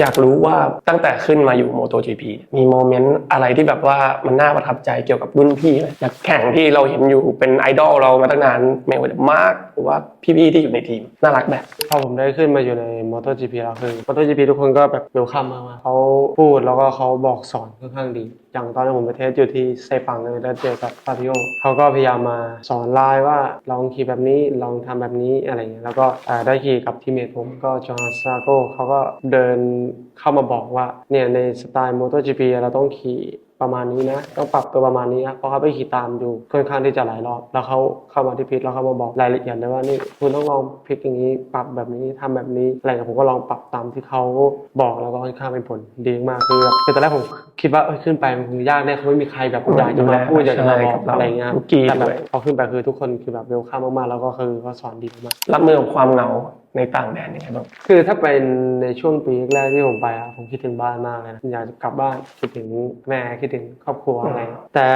อยากรู้ว่าตั้งแต่ขึ้นมาอยู่ MotoGP มีโมเมนต์อะไรที่แบบว่ามันน่าประทับใจเกี่ยวกับรุ่นพี่ไหมอยากแข่งที่เราเห็นอยู่เป็นไอดอลเรามาตั้งนานไม่ว่าจะมากหรือว่า พี่ๆที่อยู่ในทีม น่ารักแบบ พอผมได้ขึ้นมาอยู่ใน MotoGP แล้วคือ MotoGP ทุกคนก็แบบเวลคัมมากๆเขาพูดแล้วก็เขาบอกสอนค่อนข้างดี อย่างตอนที่ผมไปเทสอยู่ที่เซปังเลยแล้วเจอกับฟาบิโอเขาก็พยายามมาสอนไลน์ว่าลองขี่แบบนี้ลองทำแบบนี้อะไรเงี้ยแล้วก็อ่าได้ขี่กับทีมเมทผมก็จอห์นซาโกเขาก็เดินเข้ามาบอกว่าเนี่ยในสไตล์ MotoGP เราต้องขี่ ประมาณนี้นะ ต้องปรับตัวประมาณนี้นะเพราะเขาไปขี่ตามดูค่อนข้างที่จะหลายรอบ แล้วเขาเข้ามาที่พิทแล้วเขามาบอกรายละเอียดเลยว่านี่คุณต้องลองพิกอย่างนี้ ปรับแบบนี้ทำแบบนี้อะไรผมก็ลองปรับตามที่เขาบอกแล้วก็ค่อนข้างเป็นผลดีมากคือแบบคือตอนแรกผมคิดว่าเอ้ยขึ้นไปมันคงยากแน่คงไม่มีใครแบบอยากจะมาพูดอยากจะมาบอกอะไรเงี้ยทุกกีฬาแต่แบเลบยพอขึ้นไปคือทุกคนคือแบบเวลคัมมากๆแล้วก็คือเขาสอนดีมากรับมือกับความเหงาในต่างแดนยังไงบ้างคือถ้าเป็นในช่วงปีแรกๆที่ผมไปอะผมคิดถึงบ้านมากเลยนะอยากจะกลับบ้านคิดถึงแม่คิดถึงครอบครัวอะไร แต่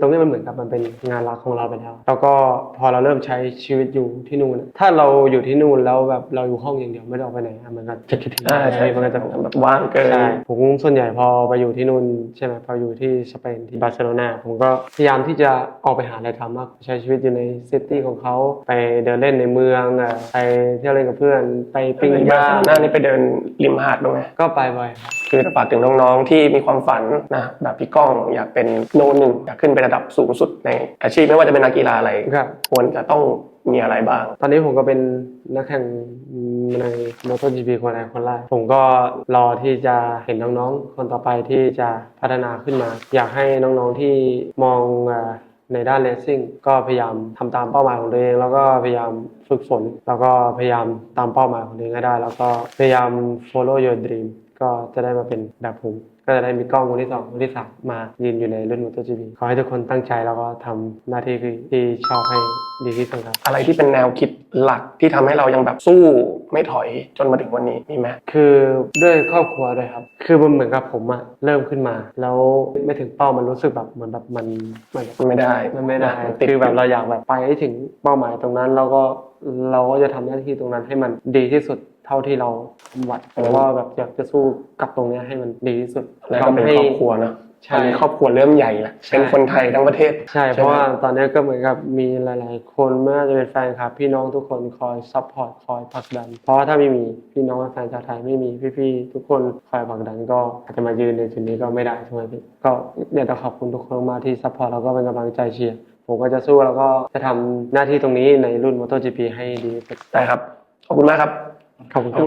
ตรงนี้มันเหมือนกับมันเป็นงานรักของเราไปแล้วแล้วก็พอเราเริ่มใช้ชีวิตอยู่ที่นู่นอะถ้าเราอยู่ที่นู่นแล้วแบบเราอยู่ห้องอย่างเดียวไม่ได้ออกไปไหนอะมันก็จะคิดถึงอ่าใช่มันก็จะแบบว่างเกินใช่ผมส่วนใหญ่พอไปอยู่ที่นู่นใช่ไหมพออยู่ที่สเปนที่บาร์เซโลนาผมก็พยายามที่จะออกไปหาอะไรทำมากใช้ชีวิตอยู่ในซิตี้ของเขาไปเดินเล่นในเมืองอะไปเที่ยวเล่นกับเพื่อน ไปปิ้งบาย่าร์เซงโลน่านี่ไปเดินริมหาดบ้างไหมก็ไปบ่อยครับคือฝากถึงน้องๆที่มีความฝันนะแบบพี่ก้องอยากเป็นโนหนึ่งอยากขึ้นไประดับสูงสุดในอาชีพไม่ว่าจะเป็นนักกีฬาอะไรครับควรจะต้อง มีอะไรบ้าง ตอนนี้ผมก็เป็นนักแข่งใน MotoGP คนแรกคนแรกผมก็รอที่จะเห็นน้องๆ คนต่อไปที่จะพัฒนาขึ้นมา อยากให้น้องๆที่มองในด้านเลสซิ่งก็พยายามทำตามเป้าหมายของตัวเอง แล้วก็พยายามฝึกฝน แล้วก็พยายามตามเป้าหมายของตัวเองให้ได้ แล้วก็พยายาม follow your dream ก็จะได้มาเป็นแบบผมก็จะได้มีกล้องคนที่สองคนที่สามมายืนอยู่ในรุ่น MotoGP ขอให้ทุกคนตั้งใจแล้วก็ทำหน้าที่ที่ชอบให้ ดีที่สุดครับอะไรที่เป็นแนวคิดหลักที่ทำให้เรายังแบบสู้ไม่ถอยจนมาถึงวันนี้มีไหมคือด้วยครอบครัวด้วยครับ คือมันเหมือนกับผมอะเริ่มขึ้นมา แล้วไม่ถึงเป้ามันรู้สึกแบบเหมือนแบบมันมันมันไม่ได้มันไม่ได้นติดคือแบบเราอยากแบบไปให้ถึงเป้าหมายตรงนั้นแล้วก็เราก็จะทำหน้าที่ตรงนั้นให้มันดีที่สุดเท่าที่เราทำไหวเพราะว่าแบบอยากจะสู้กับตรงเนี้ยให้มันดีที่สุดแล้วก็เป็นทำให้ครอบครัวเนอะใช่ ตอนนี้ครอบครัวเริ่มใหญ่แล้วใช่เป็นคนไทยทั้งประเทศ ใช่ เพราะว่าตอนนี้ก็เหมือนกับมีหลาย ๆ คนไม่ว่าจะเป็นแฟนคลับ พี่น้องทุกคนคอยซัพพอร์ตคอยผลักดัน เพราะว่าถ้าไม่มีพี่น้องแฟนชาวไทยไม่มีพี่ ๆ ทุกคนคอยผลักดันก็อาจจะมายืนในจุดนี้ก็ไม่ได้ใช่ไหมพี่ก็อยากจะขอบคุณทุกคนมากที่ซัพพอร์ตแล้วก็เป็นกำลังใจเชียร์ผมก็จะสู้แล้วก็จะทำหน้าที่ตรงนี้ในรุ่น MotoGP ให้ดีที่สุดได้ครับ ขอบคุณมากครับ ขอบคุณครับ